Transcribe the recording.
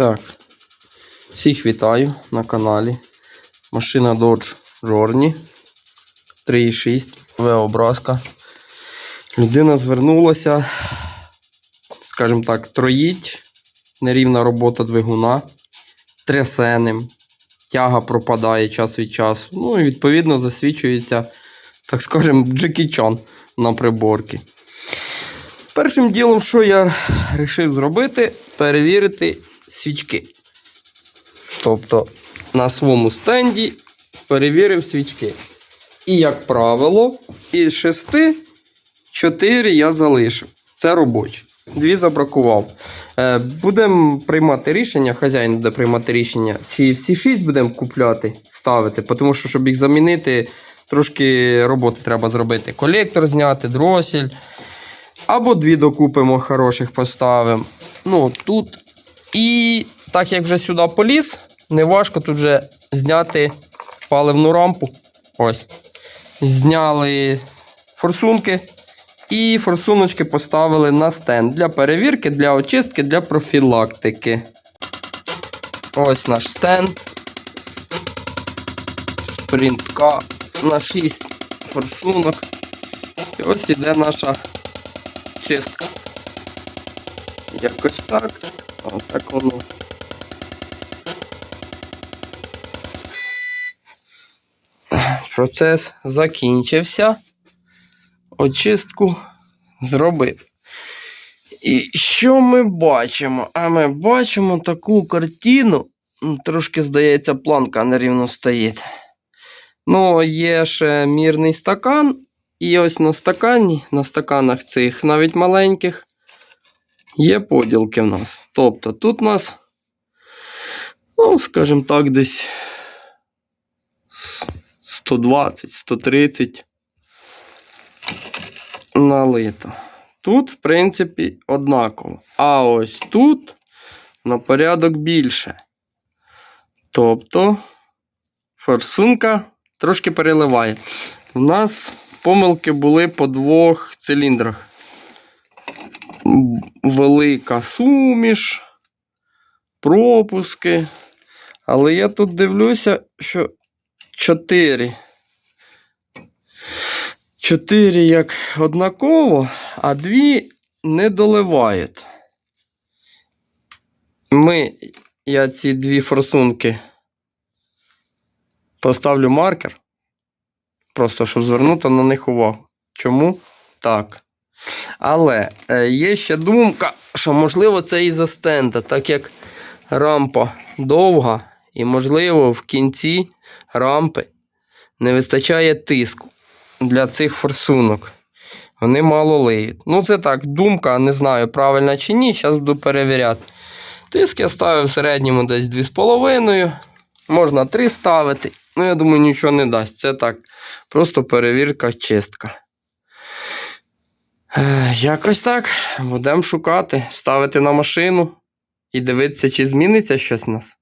Так. Всіх вітаю на каналі. Машина Dodge Journey 3.6 V-образка. Людина звернулася, скажімо так, троїть. Нерівна робота двигуна, трясеним, тяга пропадає час від часу. Ну і відповідно засвічується, так скажемо, Джекі Чан на приборці. Першим ділом, що я вирішив зробити, перевірити свічки. Тобто на своєму стенді перевірив свічки. І, як правило, із 6 4 я залишив. Це робочі. Дві забракував. Е, будемо приймати рішення, хазяїн буде приймати рішення, чи всі 6 будемо купляти, ставити, тому що, щоб їх замінити, трошки роботи треба зробити. Колектор зняти, дросель. Або дві докупимо, хороших поставимо. Ну, тут. І так як вже сюди поліз, неважко тут вже зняти паливну рампу. Ось. Зняли форсунки. І форсуночки поставили на стенд для перевірки, для очистки, для профілактики. Ось наш стенд. Спринтка на 6 форсунок. І ось іде наша чистка. Якось так. Так воно. Процес закінчився. Очистку зробив. І що ми бачимо? А ми бачимо таку картину. Трошки, здається, планка нерівно стоїть. Ну, є ще мірний стакан. І ось на стакані, на стаканах цих, навіть маленьких, є поділки в нас. Тобто тут у нас, ну, скажімо так, десь 120-130 налито. Тут, в принципі, однаково. А ось тут на порядок більше. Тобто форсунка трошки переливає. У нас помилки були по двох циліндрах. Велика суміш, пропуски. Але я тут дивлюся, що 4. 4 як однаково, а 2 не доливають. Ми, я ці дві форсунки поставлю маркер. Просто щоб звернути на них увагу. Чому? Так. Але е, є ще думка, що можливо це із-за стенда, так як рампа довга, і, можливо, в кінці рампи не вистачає тиску для цих форсунок. Вони мало лиють. Ну, це так, думка, не знаю, правильно чи ні. Зараз буду перевіряти. Тиск я ставив в середньому десь 2,5. Можна 3 ставити. Ну, я думаю, нічого не дасть. Це так. Просто перевірка, чистка. Е, Якось так. Будемо шукати, ставити на машину і дивитися, чи зміниться щось в нас.